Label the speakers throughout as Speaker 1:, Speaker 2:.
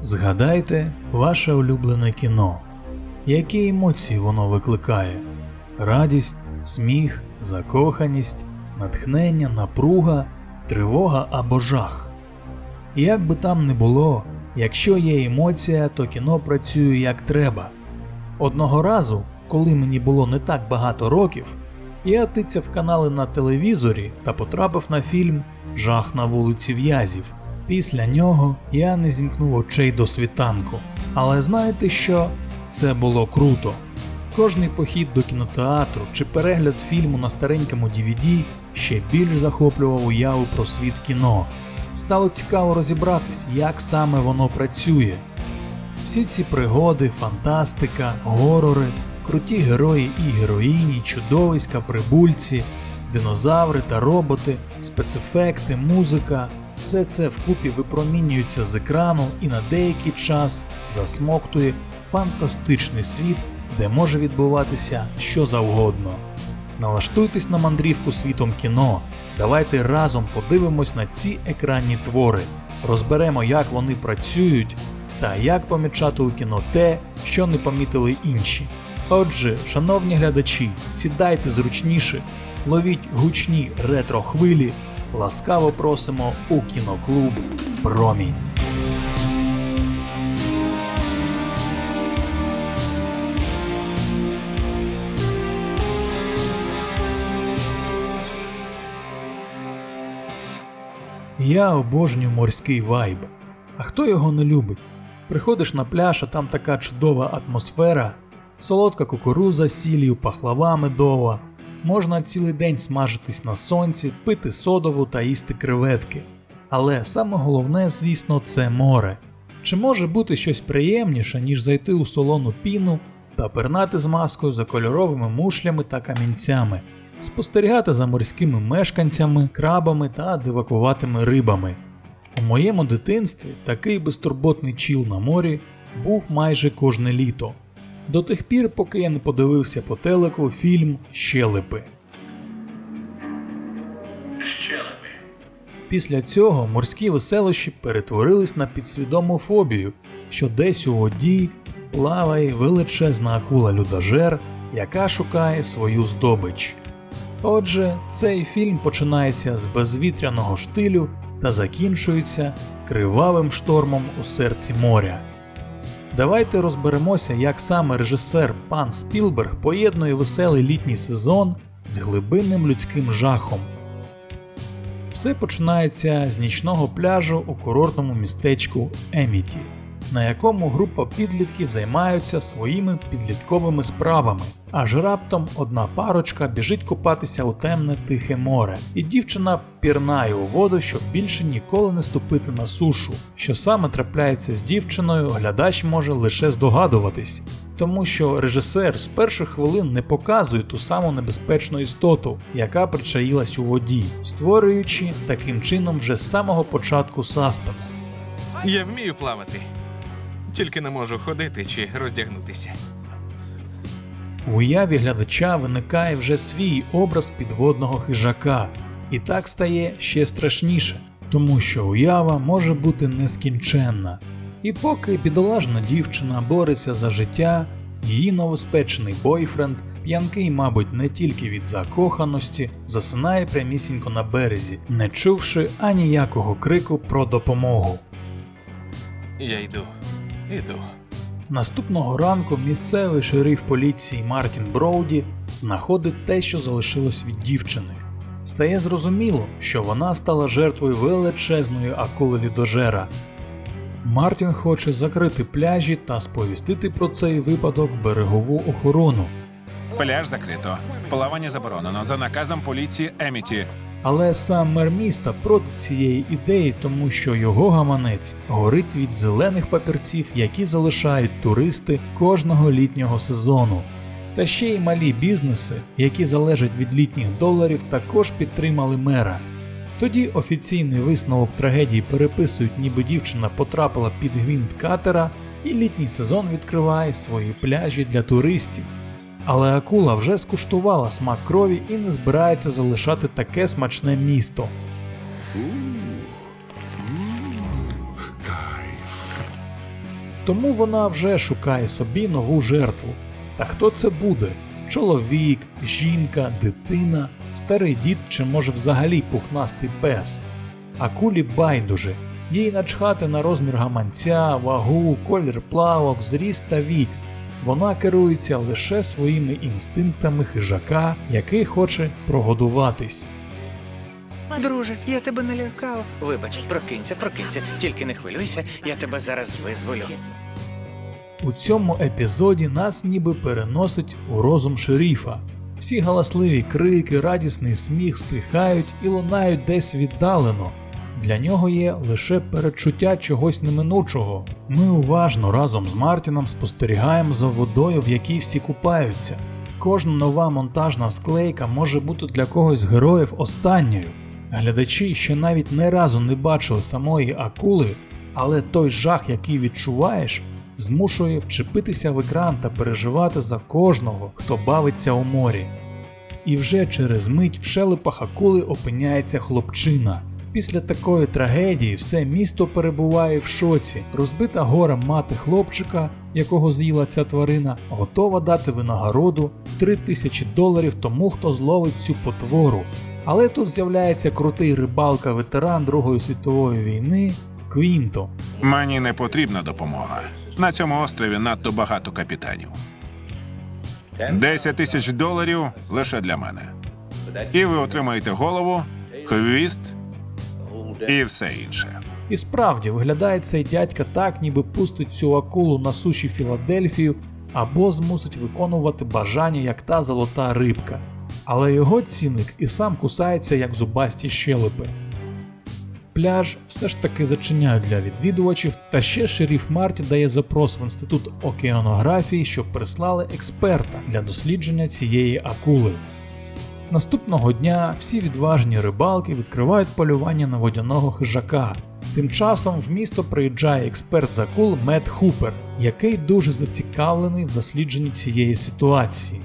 Speaker 1: Згадайте ваше улюблене кіно. Які емоції воно викликає? Радість, сміх, закоханість, натхнення, напруга, тривога або жах. Як би там не було, якщо є емоція, то кіно працює як треба. Одного разу, коли мені було не так багато років, я тицяв канали на телевізорі та потрапив на фільм Жах на вулиці В'язів. Після нього я не зімкнув очей до світанку. Але знаєте що? Це було круто. Кожний похід до кінотеатру чи перегляд фільму на старенькому DVD ще більш захоплював уяву про світ кіно. Стало цікаво розібратись, як саме воно працює. Всі ці пригоди, фантастика, горори, круті герої і героїні, чудовиська, прибульці, динозаври та роботи, спецефекти, музика все це вкупі випромінюється з екрану і на деякий час засмоктує фантастичний світ, де може відбуватися що завгодно. Налаштуйтесь на мандрівку світом кіно. Давайте разом подивимось на ці екранні твори, розберемо, як вони працюють та як помічати у кіно те, що не помітили інші. Отже, шановні глядачі, сідайте зручніше, ловіть гучні ретро хвилі, ласкаво просимо у кіноклуб Промінь. Я обожнюю морський вайб. А хто його не любить? Приходиш на пляж, а там така чудова атмосфера, солодка кукуруза з сіллю, пахлава медова. Можна цілий день смажитись на сонці, пити содову та їсти креветки. Але саме головне, звісно, це море. Чи може бути щось приємніше, ніж зайти у солону піну та пернати з маскою за кольоровими мушлями та камінцями, спостерігати за морськими мешканцями, крабами та дивакуватими рибами. У моєму дитинстві такий безтурботний чіл на морі був майже кожне літо. До тих пір, поки я не подивився по телеку фільм Щелепи.
Speaker 2: Щелепи.
Speaker 1: Після цього морські веселощі перетворились на підсвідому фобію, що десь у воді плаває величезна акула людожер, яка шукає свою здобич. Отже, цей фільм починається з безвітряного штилю та закінчується кривавим штормом у серці моря. Давайте розберемося, як саме режисер пан Спілберг поєднує веселий літній сезон з глибинним людським жахом. Все починається з нічного пляжу у курортному містечку Еміті, на якому група підлітків займаються своїми підлітковими справами. Аж раптом одна парочка біжить купатися у темне тихе море, і дівчина пірнає у воду, щоб більше ніколи не ступити на сушу. Що саме трапляється з дівчиною, глядач може лише здогадуватись, тому що режисер з перших хвилин не показує ту саму небезпечну істоту, яка причаїлась у воді, створюючи таким чином вже з самого початку саспенс.
Speaker 2: Я вмію плавати. Тільки не можу ходити чи роздягнутися.
Speaker 1: В уяві глядача виникає вже свій образ підводного хижака, і так стає ще страшніше, тому що уява може бути нескінченна. І поки бідолажна дівчина бореться за життя, її новоспечений бойфренд, п'янкий, мабуть, не тільки від закоханості, засинає прямісінько на березі, не чувши аніякого крику про допомогу.
Speaker 2: Я йду. Іду.
Speaker 1: Наступного ранку місцевий шериф поліції Мартін Броуді знаходить те, що залишилось від дівчини. Стає зрозуміло, що вона стала жертвою величезної акули лідожера. Мартін хоче закрити пляжі та сповістити про цей випадок берегову охорону.
Speaker 3: Пляж закрито. Плавання заборонено за наказом поліції Еміті.
Speaker 1: Але сам мер міста проти цієї ідеї, тому що його гаманець горить від зелених папірців, які залишають туристи кожного літнього сезону. Та ще й малі бізнеси, які залежать від літніх доларів, також підтримали мера. Тоді офіційний висновок трагедії переписують, ніби дівчина потрапила під гвинт катера, і літній сезон відкриває свої пляжі для туристів. Але акула вже скуштувала смак крові і не збирається залишати таке смачне місто. Тому вона вже шукає собі нову жертву. Та хто це буде? Чоловік, жінка, дитина, старий дід чи може взагалі пухнастий пес. Акулі байдуже, їй начхати на розмір гаманця, вагу, колір плавок, зріст та вік. Вона керується лише своїми інстинктами хижака, який хоче прогодуватись.
Speaker 4: Друже, я тебе налякав. Вибач, прокинься, прокинься. Тільки не хвилюйся, я тебе зараз визволю.
Speaker 1: У цьому епізоді нас ніби переносить у розум шеріфа. Всі галасливі крики, радісний сміх стихають і лунають десь віддалено. Для нього є лише передчуття чогось неминучого. Ми уважно разом з Мартіном спостерігаємо за водою, в якій всі купаються. Кожна нова монтажна склейка може бути для когось героїв останньою. Глядачі ще навіть не разу не бачили самої акули, але той жах, який відчуваєш, змушує вчепитися в екран та переживати за кожного, хто бавиться у морі. І вже через мить в шелепах акули опиняється хлопчина. Після такої трагедії все місто перебуває в шоці. Розбита горем мати хлопчика, якого з'їла ця тварина, готова дати винагороду 3 тисячі доларів тому, хто зловить цю потвору. Але тут з'являється крутий рибалка-ветеран Другої світової війни Квінто,
Speaker 3: Мені не потрібна допомога. На цьому острові надто багато капітанів. 10 тисяч доларів лише для мене. І ви отримаєте голову, хвіст і все інше.
Speaker 1: І справді виглядає цей дядька так, ніби пустить цю акулу на суші Філадельфію або змусить виконувати бажання, як та золота рибка. Але його цінник і сам кусається як зубасті щелепи. Пляж все ж таки зачиняють для відвідувачів, та ще шеріф Марті дає запрос в інститут океанографії, щоб прислали експерта для дослідження цієї акули. Наступного дня всі відважні рибалки відкривають полювання на водяного хижака. Тим часом в місто приїжджає експерт з акул Мет Хупер, який дуже зацікавлений в дослідженні цієї ситуації.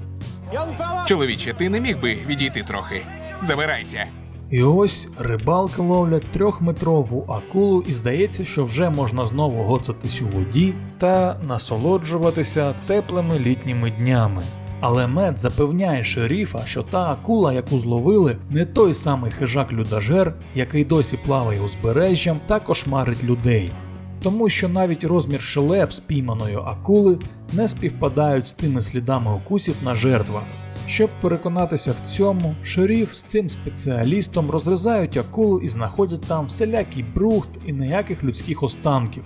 Speaker 2: Чоловіче, ти не міг би відійти трохи. Забирайся.
Speaker 1: І ось рибалки ловлять трьохметрову акулу, і здається, що вже можна знову гоцатись у воді та насолоджуватися теплими літніми днями. Але мед запевняє шеріфа, що та акула, яку зловили, не той самий хижак-людажер, який досі плаває узбережжям та кошмарить людей. Тому що навіть розмір шелеп спійманої акули не співпадають з тими слідами укусів на жертвах. Щоб переконатися в цьому, шеріф з цим спеціалістом розрізають акулу і знаходять там всілякий брухт і ніяких людських останків.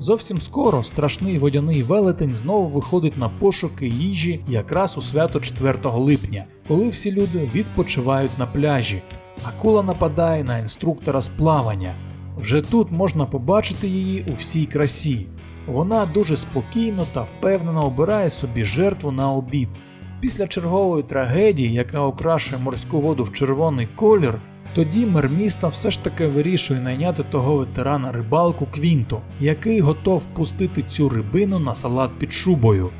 Speaker 1: Зовсім скоро страшний водяний велетень знову виходить на пошуки їжі якраз у свято 4 липня, коли всі люди відпочивають на пляжі. Акула нападає на інструктора з плавання. Вже тут можна побачити її у всій красі. Вона дуже спокійно та впевнено обирає собі жертву на обід. Після чергової трагедії, яка окрашує морську воду в червоний колір, тоді мер міста все ж таки вирішує найняти того ветерана рибалку Квінто, який готов пустити цю рибину на салат під шубою.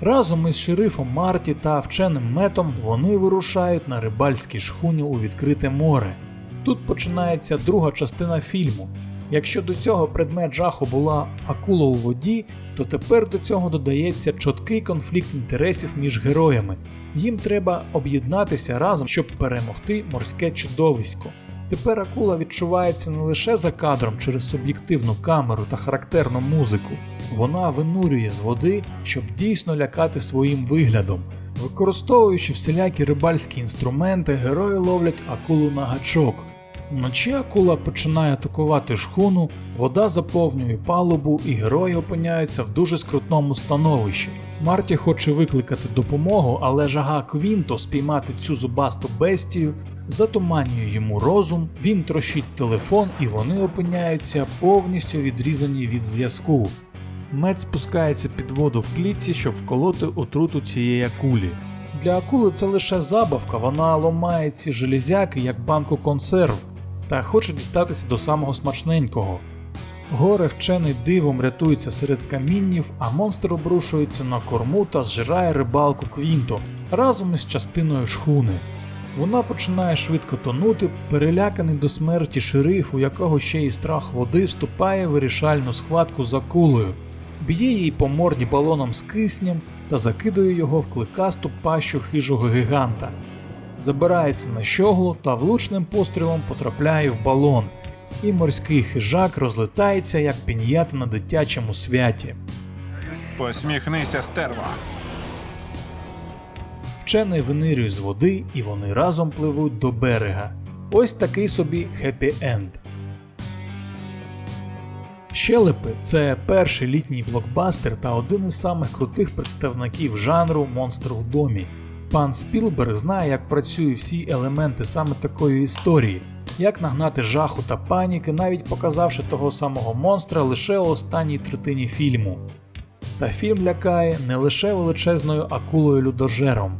Speaker 1: Разом із шерифом Марті та вченим метом вони вирушають на рибальській шхуні у відкрите море. Тут починається друга частина фільму. Якщо до цього предмет жаху була акула у воді, то тепер до цього додається чіткий конфлікт інтересів між героями. Їм треба об'єднатися разом, щоб перемогти морське чудовисько. Тепер акула відчувається не лише за кадром через суб'єктивну камеру та характерну музику, вона винурює з води, щоб дійсно лякати своїм виглядом. Використовуючи всілякі рибальські інструменти, герої ловлять акулу на гачок. Вночі акула починає атакувати шхуну, вода заповнює палубу, і герої опиняються в дуже скрутному становищі. Марті хоче викликати допомогу, але жага Квінто спіймати цю зубасту бестію затуманює йому розум, він трощить телефон, і вони опиняються повністю відрізані від зв'язку. Мед спускається під воду в клітці, щоб вколоти отруту цієї акулі. Для акули це лише забавка, вона ломає ці железяки як банку консерв та хоче дістатися до самого смачненького. Горе вчений дивом рятується серед каміннів, а монстр обрушується на корму та зжирає рибалку Квінто разом із частиною шхуни. Вона починає швидко тонути, переляканий до смерті шериф, у якого ще й страх води вступає в вирішальну схватку з акулою. б'є їй по морді балоном з киснем та закидує його в кликасту пащу хижого гіганта. Забирається на щоглу та влучним пострілом потрапляє в балон, і морський хижак розлетається як пін'ята на дитячому святі.
Speaker 3: Посміхнися, стерва.
Speaker 1: Вчений винирює з води і вони разом пливуть до берега. Ось такий собі хеппі-енд. Щелепи це перший літній блокбастер та один із самих крутих представників жанру монстр у домі. Пан Спілберг знає, як працюють всі елементи саме такої історії, як нагнати жаху та паніки, навіть показавши того самого монстра лише у останній третині фільму. Та фільм лякає не лише величезною акулою людожером.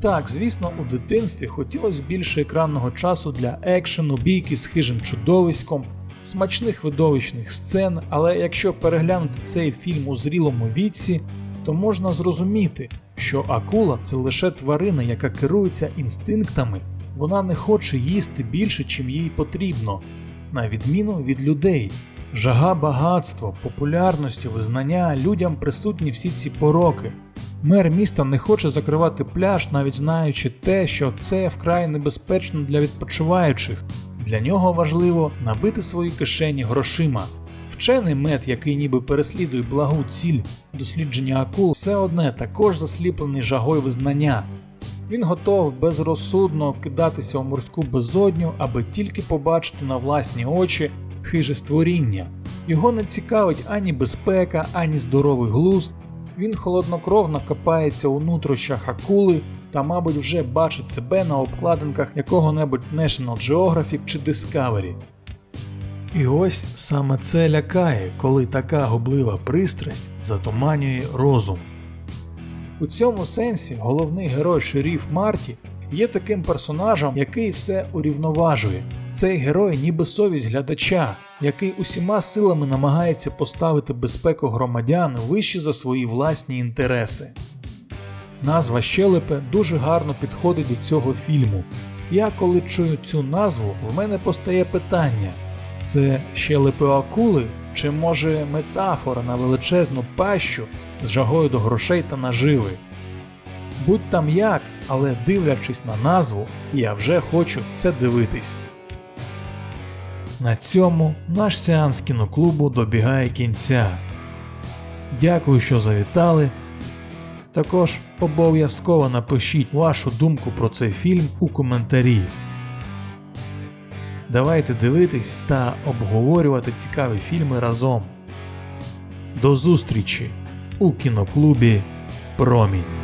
Speaker 1: Так, звісно, у дитинстві хотілося більше екранного часу для екшену, бійки з хижим чудовиськом, смачних видовищних сцен, але якщо переглянути цей фільм у зрілому віці, то можна зрозуміти, що акула це лише тварина, яка керується інстинктами, вона не хоче їсти більше, чим їй потрібно, на відміну від людей. Жага багатства, популярності, визнання людям присутні всі ці пороки. Мер міста не хоче закривати пляж, навіть знаючи те, що це вкрай небезпечно для відпочиваючих. Для нього важливо набити свої кишені грошима. Вчений мед, який ніби переслідує благу ціль дослідження акул, все одне також засліплений жагою визнання. Він готов безрозсудно кидатися у морську безодню, аби тільки побачити на власні очі хиже створіння. Його не цікавить ані безпека, ані здоровий глузд. Він холоднокровно копається у нутрощах акули та, мабуть, вже бачить себе на обкладинках якого-небудь National Geographic чи Discovery. І ось саме це лякає, коли така гублива пристрасть затуманює розум. У цьому сенсі головний герой шеріф Марті є таким персонажем, який все урівноважує. Цей герой ніби совість глядача, який усіма силами намагається поставити безпеку громадян вище за свої власні інтереси. Назва щелепи дуже гарно підходить до цього фільму. Я коли чую цю назву, в мене постає питання: це щелепи акули, чи може метафора на величезну пащу з жагою до грошей та наживи? Будь там як, але дивлячись на назву, я вже хочу це дивитись. На цьому наш сеанс кіноклубу добігає кінця. Дякую, що завітали. Також обов'язково напишіть вашу думку про цей фільм у коментарі. Давайте дивитись та обговорювати цікаві фільми разом. До зустрічі у кіноклубі Промінь.